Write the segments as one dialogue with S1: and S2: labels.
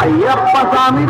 S1: ஐயப்ப சாமி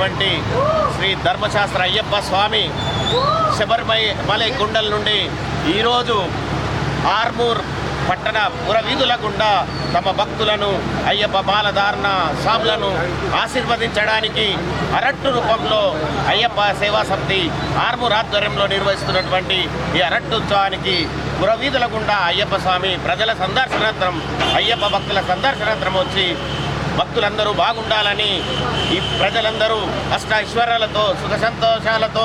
S1: ఉన్నటువంటి శ్రీ ధర్మశాస్త్ర అయ్యప్ప స్వామి శబరిమై మలై గుండల నుండి ఈరోజు ఆర్మూర్ పట్టణ పురవీధుల గుండా తమ భక్తులను అయ్యప్ప మాలధారణ స్వాములను ఆశీర్వదించడానికి అరట్టు రూపంలో అయ్యప్ప సేవా సమితి ఆర్మూర్ ఆధ్వర్యంలో నిర్వహిస్తున్నటువంటి ఈ అరట్టుత్సవానికి పురవీధుల గుండా అయ్యప్ప స్వామి ప్రజల సందర్శనార్థం అయ్యప్ప భక్తుల సందర్శనార్థం వచ్చి భక్తులందరూ బాగుండాలని ఈ ప్రజలందరూ అష్ట ఐశ్వర్యాలతో సుఖ సంతోషాలతో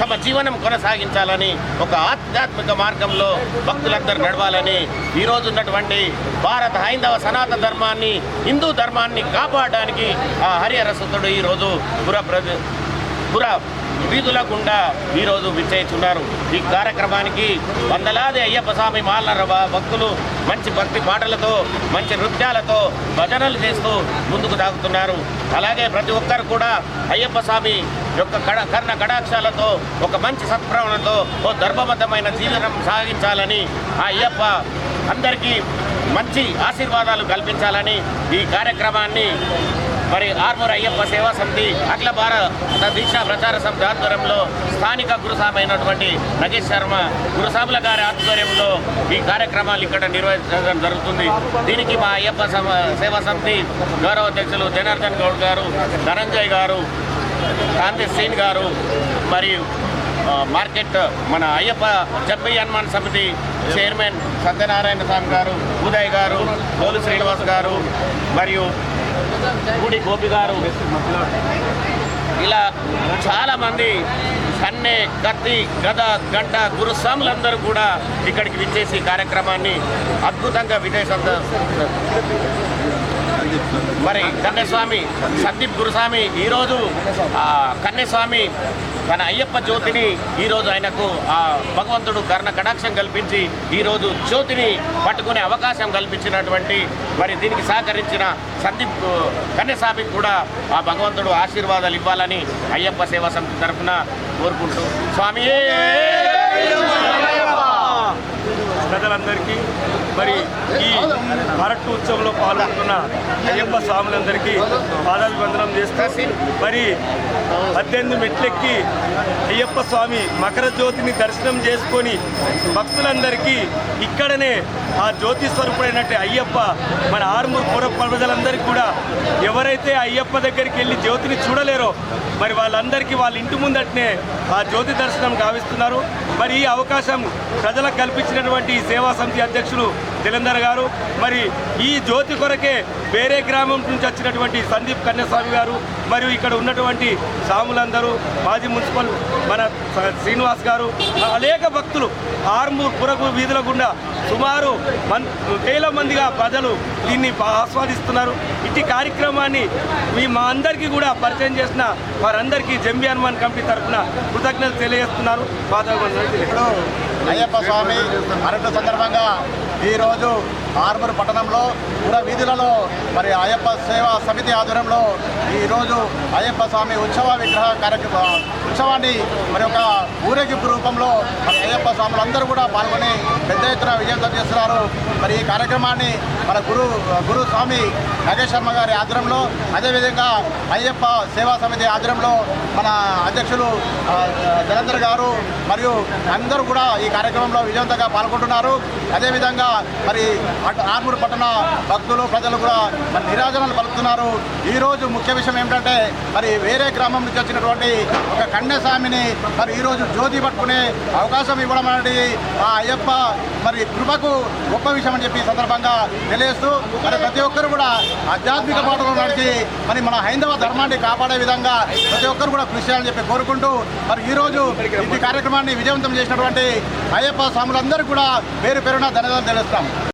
S1: తమ జీవనం కొనసాగించాలని ఒక ఆధ్యాత్మిక మార్గంలో భక్తులందరూ నడవాలని ఈరోజు ఉన్నటువంటి భారత హైందవ సనాతన ధర్మాన్ని హిందూ ధర్మాన్ని కాపాడడానికి ఆ హరిహరసుతుడు ఈరోజు పుర ప్ర- పుర వీధుల గుండా ఈరోజు విచ్చేస్తున్నారు. ఈ కార్యక్రమానికి వందలాది అయ్యప్ప స్వామి మాలర భక్తులు మంచి భక్తి పాటలతో మంచి నృత్యాలతో భజనలు చేస్తూ ముందుకు సాగుతున్నారు. అలాగే ప్రతి ఒక్కరు కూడా అయ్యప్ప స్వామి యొక్క కడ కర్ణ కడాక్షాలతో ఒక మంచి సత్ప్రవణతో ఓ ధర్మబద్ధమైన జీవనం సాగించాలని ఆ అయ్యప్ప అందరికీ మంచి ఆశీర్వాదాలు కల్పించాలని ఈ కార్యక్రమాన్ని మరి ఆర్మూర్ అయ్యప్ప సేవా సమితి అఖిల భారత దీక్షా ప్రచార సమితి ఆధ్వర్యంలో స్థానిక గురుసామ అయినటువంటి నగేష్ శర్మ గురుసాముల గారి ఆధ్వర్యంలో ఈ కార్యక్రమాలు ఇక్కడ నిర్వహించడం జరుగుతుంది. దీనికి మా అయ్యప్ప సమ- సేవా సమితి గౌరవ అధ్యక్షులు జనార్దన్ గౌడ్ గారు ధనంజయ్ గారు కాంతి సీన్ గారు మరియు మార్కెట్ మన అయ్యప్ప జబ్బి హనుమాన్ సమితి చైర్మన్ సత్యనారాయణ స్వామి గారు ఉదయ్ గారు గోలు శ్రీనివాస్ గారు మరియు గుడి గోపి గారు. ఇలా చాలామంది కన్నె కత్తి గద గంట గురుస్వాములందరూ కూడా ఇక్కడికి విచ్చేసి కార్యక్రమాన్ని అద్భుతంగా విజయసంత మరి కన్యస్వామి సందీప్ గురుస్వామి ఈరోజు ఆ కానీ తన అయ్యప్ప జ్యోతిని ఈరోజు ఆయనకు ఆ భగవంతుడు కర్ణ కటాక్షం కల్పించి ఈరోజు జ్యోతిని పట్టుకునే అవకాశం కల్పించినటువంటి మరి దీనికి సహకరించిన సందీప్ కన్యస్వామికి కూడా ఆ భగవంతుడు ఆశీర్వాదాలు ఇవ్వాలని అయ్యప్ప సేవా సమితి తరఫున కోరుకుంటూ. స్వామి
S2: ప్రజలందరికీ మరి ఈ భారత్ ఉత్సవంలో పాల్గొంటున్న అయ్యప్ప స్వాములందరికీ పాదాభివందనం చేస్తూ మరి పద్దెనిమిది మెట్లెక్కి అయ్యప్ప స్వామి మకర జ్యోతిని దర్శనం చేసుకొని భక్తులందరికీ ఇక్కడనే ఆ జ్యోతి స్వరూపుడైనట్టు అయ్యప్ప మన ఆరుమూరు పూర్వ ప్రజలందరికీ కూడా ఎవరైతే అయ్యప్ప దగ్గరికి వెళ్ళి జ్యోతిని చూడలేరో మరి వాళ్ళందరికీ వాళ్ళ ఇంటి ముందటనే ఆ జ్యోతి దర్శనం గావిస్తున్నారు. మరి ఈ అవకాశం ప్రజలకు కల్పించినటువంటి ఈ సేవా సమితి అధ్యక్షులు జలంధర్ గారు మరి ఈ జ్యోతి కొరకే వేరే గ్రామం నుంచి వచ్చినటువంటి సందీప్ కన్యస్వామి గారు మరియు ఇక్కడ ఉన్నటువంటి సాములందరూ మాజీ మున్సిపల్ మన శ్రీనివాస్ గారు అనేక భక్తులు ఆర్మూర్ పురకు వీధుల గుండా సుమారు మన్ వేల మందిగా ప్రజలు దీన్ని బా- ఆస్వాదిస్తున్నారు. ఇట్టి కార్యక్రమాన్ని మీ మా అందరికీ కూడా పరిచయం చేసిన వారందరికీ జంబి హనుమాన్ కమిటీ తరఫున కృతజ్ఞతలు తెలియజేస్తున్నారు. బాధ
S3: అయ్యప్ప స్వామి అరటి సందర్భంగా ఈరోజు ఆర్మూర్ పట్టణంలో కూడా వీధులలో మరి అయ్యప్ప సేవా సమితి ఆధ్వర్యంలో ఈరోజు అయ్యప్ప స్వామి ఉత్సవ విగ్రహ కార్యక్రమ ఉత్సవాన్ని మరి ఒక ఊరేగింపు రూపంలో మరి అయ్యప్ప స్వాములందరూ కూడా పాల్గొని పెద్ద ఎత్తున విజయవంతం చేస్తున్నారు మరి ఈ కార్యక్రమాన్ని మన గురు గురు స్వామి నాగేశ్ శర్మ గారి ఆధ్వర్యంలో అదేవిధంగా అయ్యప్ప సేవా సమితి ఆధ్వర్యంలో మన అధ్యక్షులు జలంధర్ గారు మరియు అందరూ కూడా ఈ కార్యక్రమంలో విజయవంతంగా పాల్గొంటున్నారు. అదేవిధంగా మరి ఆర్మూరు పట్టణ భక్తులు ప్రజలు కూడా మరి నిరాజనలు పలుకుతున్నారు. ఈరోజు ముఖ్య విషయం ఏమిటంటే మరి వేరే గ్రామం నుంచి వచ్చినటువంటి ఒక కన్యస్వామిని మరి ఈరోజు జ్యోతి పట్టుకునే అవకాశం ఇవ్వడం అనేది ఆ అయ్యప్ప మరి కృపకు గొప్ప విషయం అని చెప్పి సందర్భంగా తెలియజేస్తూ మరి ప్రతి ఒక్కరు కూడా ఆధ్యాత్మిక పాటలు నడిచి మరి మన హైందవ ధర్మాన్ని కాపాడే విధంగా ప్రతి ఒక్కరు కూడా కృషి చేయాలని చెప్పి కోరుకుంటూ మరి ఈరోజు ఈ కార్యక్రమాన్ని విజయవంతం చేసినటువంటి అయ్యప్ప స్వాములందరూ కూడా పేరు పేరున ధన్యవాదాలు తెలుస్తాం.